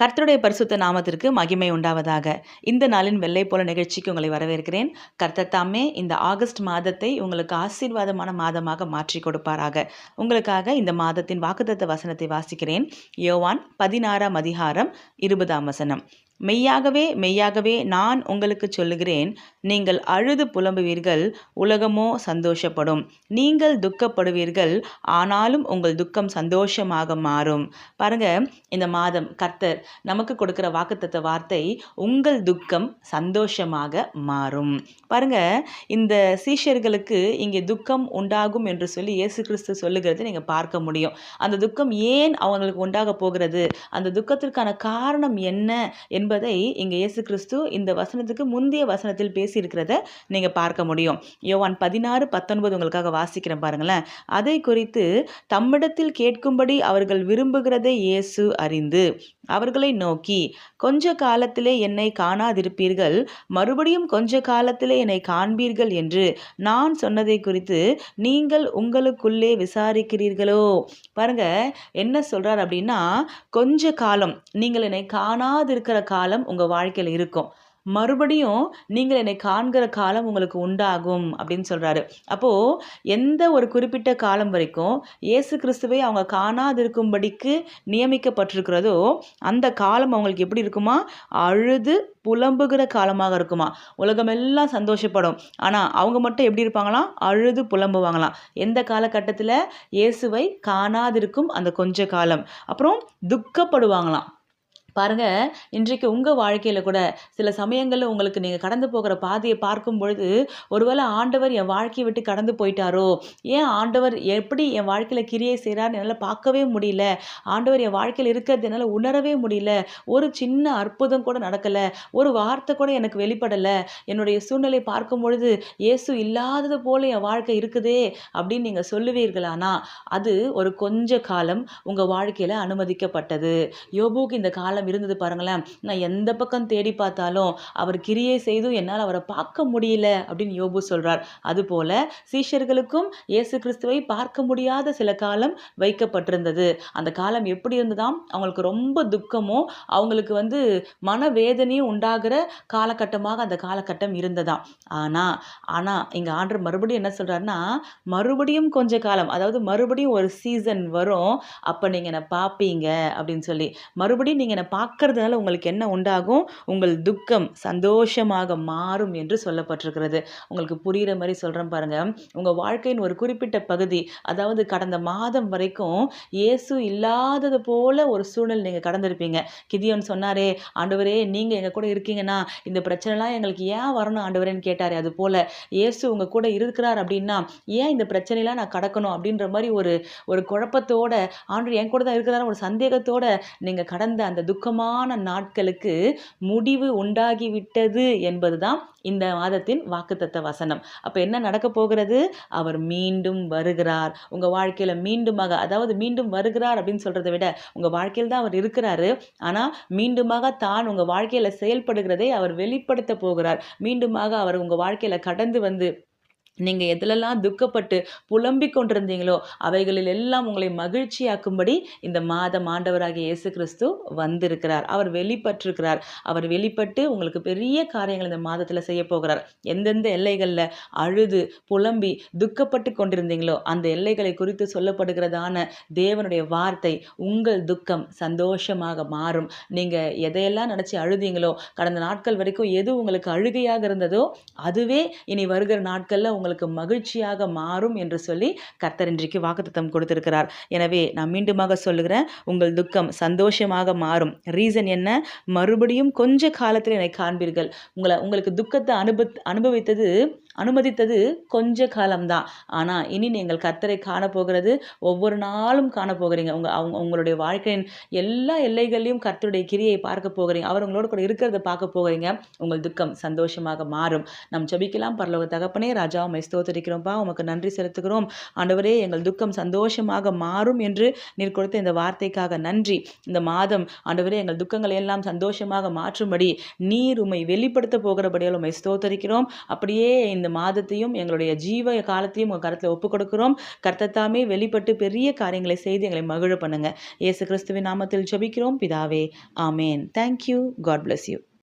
கர்த்தருடைய பரிசுத்த நாமத்திற்கு மகிமை உண்டாவதாக. இந்த நாளின் வெள்ளை போல நிகழ்ச்சிக்கு உங்களை வரவேற்கிறேன். கர்த்தர் தாமே இந்த ஆகஸ்ட் மாதத்தை உங்களுக்கு ஆசீர்வாதமான மாதமாக மாற்றி கொடுப்பாராக. உங்களுக்காக இந்த மாதத்தின் வாக்குத்தத்த வசனத்தை வாசிக்கிறேன். யோவான் பதினாறாம் அதிகாரம் இருபதாம் வசனம். மெய்யாகவே மெய்யாகவே நான் உங்களுக்கு சொல்லுகிறேன். நீங்கள் அழுது புலம்புவீர்கள் உலகமோ சந்தோஷப்படும். நீங்கள் துக்கப்படுவீர்கள் ஆனாலும் உங்கள் துக்கம் சந்தோஷமாக மாறும். பாருங்க இந்த மாதம் கர்த்தர் நமக்கு கொடுக்கிற வாக்குத்தத்த வார்த்தை உங்கள் துக்கம் சந்தோஷமாக மாறும். பாருங்க இந்த சீஷர்களுக்கு இங்கே துக்கம் உண்டாகும் என்று சொல்லி இயேசு கிறிஸ்து சொல்லுகிறது நீங்கள் பார்க்க முடியும். அந்த துக்கம் ஏன் அவங்களுக்கு உண்டாக போகிறது? அந்த துக்கத்திற்கான காரணம் என்ன என்பதை என்பதை இங்கே இயேசு கிறிஸ்து இந்த வசனத்துக்கு முந்தைய வசனத்தில் பேசியிருக்கிறத நீங்கள் பார்க்க முடியும். யோவான் பதினாறு பத்தொன்பது உங்களுக்காக வாசிக்கிறேன் பாருங்களேன். அதை குறித்து தம்மிடத்தில் கேட்கும்படி அவர்கள் விரும்புகிறதை இயேசு அறிந்து அவர்களை நோக்கி கொஞ்ச காலத்திலே என்னை காணாதிருப்பீர்கள் மறுபடியும் கொஞ்ச காலத்திலே என்னை காண்பீர்கள் என்று நான் சொன்னதை குறித்து நீங்கள் உங்களுக்குள்ளே விசாரிக்கிறீர்களோ? பாருங்க என்ன சொல்றார் அப்படின்னா கொஞ்ச காலம் நீங்கள் என்னை காணாதிருக்கிற காலம் காலம் உங்கள் வாழ்க்கையில் இருக்கும். மறுபடியும் நீங்கள் என்னை காண்கிற காலம் உங்களுக்கு உண்டாகும் அப்படின்னு சொல்கிறாரு அப்போது எந்த ஒரு குறிப்பிட்ட காலம் வரைக்கும் இயேசு கிறிஸ்துவை அவங்க காணாதிருக்கும்படிக்கு நியமிக்கப்பட்டிருக்கிறதோ அந்த காலம் அவங்களுக்கு எப்படி இருக்குமா? அழுது புலம்புகிற காலமாக இருக்குமா? உலகமெல்லாம் சந்தோஷப்படும். ஆனால் அவங்க மட்டும் எப்படி இருப்பாங்களாம் அழுது புலம்புவாங்களாம். எந்த காலகட்டத்தில்? இயேசுவை காணாதிருக்கும் அந்த கொஞ்ச காலம். அப்புறம் துக்கப்படுவாங்களாம். பாருங்கள் இன்றைக்கு உங்கள் வாழ்க்கையில் கூட சில சமயங்களில் உங்களுக்கு நீங்கள் கடந்து போகிற பாதையை பார்க்கும் பொழுது ஒருவேளை ஆண்டவர் என் வாழ்க்கையை விட்டு கடந்து போயிட்டாரோ? ஏன் ஆண்டவர் எப்படி என் வாழ்க்கையில் கிரியை செய்கிறார் என்னால் பார்க்கவே முடியல? ஆண்டவர் என் வாழ்க்கையில் இருக்கிறது என்னால் உணரவே முடியல. ஒரு சின்ன அற்புதம் கூட நடக்கலை. ஒரு வார்த்தை கூட எனக்கு வெளிப்படலை. என்னுடைய சூழ்நிலை பார்க்கும் பொழுது இயேசு இல்லாதது போல என் வாழ்க்கை இருக்குதே அப்படின்னு நீங்கள் சொல்லுவீர்களானா அது ஒரு கொஞ்ச காலம் உங்கள் வாழ்க்கையில் அனுமதிக்கப்பட்டது. யோபுக்கு இந்த காலம் இருந்தது பாருங்களேன். நான் எந்த பக்கம் தேடி பார்த்தாலும் அவர் கிரியை செய்தும் என்னால் அவரை பார்க்க முடியல அப்படின்னு யோபு சொல்கிறார் அதுபோல சீஷர்களுக்கும் இயேசு கிறிஸ்துவை பார்க்க முடியாத சில காலம் வைக்கப்பட்டிருந்தது. அந்த காலம் எப்படி இருந்ததாம்? அவங்களுக்கு ரொம்ப துக்கமும் அவங்களுக்கு வந்து மனவேதனையும் உண்டாகிற காலகட்டமாக அந்த காலகட்டம் இருந்ததாம். ஆனால் ஆனால் இங்கே ஆண்டர் மறுபடியும் என்ன சொல்கிறாருன்னா மறுபடியும் கொஞ்ச காலம் அதாவது மறுபடியும் ஒரு சீசன் வரும். அப்போ நீங்கள் என்னை பார்ப்பீங்க அப்படின்னு சொல்லி மறுபடியும் நீங்கள் என்னை பார்க்கறதுனால உங்களுக்கு என்ன உண்டாகும்? உங்கள் துக்கம் சந்தோஷமாக மாறும் என்று சொல்லப்பட்டிருக்கிறது. உங்களுக்கு புரிகிற மாதிரி சொல்கிறேன் பாருங்கள் உங்கள் வாழ்க்கையின் ஒரு குறிப்பிட்ட பகுதி அதாவது கடந்த மாதம் வரைக்கும் இயேசு இல்லாதது போல ஒரு சூழ்நிலை நீங்கள் கடந்திருப்பீங்க. கிதியோன் சொன்னாரே ஆண்டவரே நீங்கள் எங்கள் கூட இருக்கீங்கன்னா இந்த பிரச்சனைலாம் எங்களுக்கு ஏன் வரணும் ஆண்டவரேன்னு கேட்டார் அது போல் இயேசு உங்கள் கூட இருக்கிறார் அப்படின்னா ஏன் இந்த பிரச்சனைலாம் நான் கடக்கணும்? அப்படின்ற மாதிரி ஒரு ஒரு குழப்பத்தோட ஆண்டு என் கூட தான் இருக்கிறாரு ஒரு சந்தேகத்தோட நீங்கள் கடந்த அந்த துக்கமான நாட்களுக்கு முடிவு உண்டாகிவிட்டது என்பதுதான் இந்த மாதத்தின் வாக்குத்தத்த வசனம். அப்போ என்ன நடக்க போகிறது? அவர் மீண்டும் வருகிறார். உங்கள் வாழ்க்கையில் மீண்டுமாக அதாவது மீண்டும் வருகிறார் அப்படின்னு சொல்கிறத விட உங்கள் வாழ்க்கையில் தான் அவர் இருக்கிறாரு. ஆனால் மீண்டுமாக தான் உங்கள் வாழ்க்கையில் செயல்படுகிறதை அவர் வெளிப்படுத்த போகிறார். மீண்டுமாக அவர் உங்கள் வாழ்க்கையில் கடந்து வந்து நீங்கள் எதிலெல்லாம் துக்கப்பட்டு புலம்பிக் கொண்டிருந்தீங்களோ அவைகளில் எல்லாம் உங்களை மகிழ்ச்சியாக்கும்படி இந்த மாதம் ஆண்டவராகிய இயேசு கிறிஸ்து வந்திருக்கிறார். அவர் வெளிப்பட்டிருக்கிறார். அவர் வெளிப்பட்டு உங்களுக்கு பெரிய காரியங்கள் இந்த மாதத்தில் செய்ய போகிறார். எந்தெந்த எல்லைகளில் அழுது புலம்பி துக்கப்பட்டு கொண்டிருந்தீங்களோ அந்த எல்லைகளை குறித்து சொல்லப்படுகிறதான தேவனுடைய வார்த்தை உங்கள் துக்கம் சந்தோஷமாக மாறும். நீங்கள் எதையெல்லாம் நினச்சி அழுதீங்களோ கடந்த நாட்கள் வரைக்கும் எது உங்களுக்கு அழுகையாக இருந்ததோ அதுவே இனி வருகிற நாட்களில் உங்களுக்கு உங்களுக்கு மகிழ்ச்சியாக மாறும் என்று சொல்லி கர்த்தர் இன்றைக்கு வாக்குத்தம் கொடுத்திருக்கிறார். எனவே நான் மீண்டுமாக சொல்லுகிறேன் உங்கள் துக்கம் சந்தோஷமாக மாறும். ரீசன் என்ன? மறுபடியும் கொஞ்ச காலத்தில் என்னை காண்பீர்கள். உங்களை உங்களுக்கு துக்கத்தை அனுப அனுபவித்தது அனுமதித்தது கொஞ்ச காலம்தான். ஆனால் இனி நீங்கள் கர்த்தரை காணப்போகிறது ஒவ்வொரு நாளும் காணப்போகிறீங்க. உங்கள் அவங்க உங்களுடைய வாழ்க்கையின் எல்லா எல்லைகளையும் கர்த்தருடைய கிரியை பார்க்க போகிறீங்க. அவர் உங்களோட கூட இருக்கிறத பார்க்க போகிறீங்க. உங்கள் துக்கம் சந்தோஷமாக மாறும். நம் ஜபிக்கலாம். பரலோக தகப்பனே ராஜா உமை ஸ்தோத்தரிக்கிறோம்ப்பா உமக்கு நன்றி செலுத்துகிறோம். ஆண்டவரே எங்கள் துக்கம் சந்தோஷமாக மாறும் என்று நீர் கொடுத்த இந்த வார்த்தைக்காக நன்றி. இந்த மாதம் ஆண்டவரே எங்கள் துக்கங்களை எல்லாம் சந்தோஷமாக மாற்றும்படி நீர் உமை வெளிப்படுத்த போகிறபடியால் உமை ஸ்தோத்தரிக்கிறோம். அப்படியே இந்த இந்த மாதத்தையும் எங்களுடைய ஜீவ காலத்தையும் உங்கள் கருத்தில் ஒப்பு கொடுக்குறோம். கர்த்தத்தாமே வெளிப்பட்டு பெரிய காரியங்களை செய்து எங்களை மகிழ பண்ணுங்க. இயேசு கிறிஸ்துவின் நாமத்தில் ஜபிக்கிறோம். பிதாவே ஆமேன். Thank you God bless you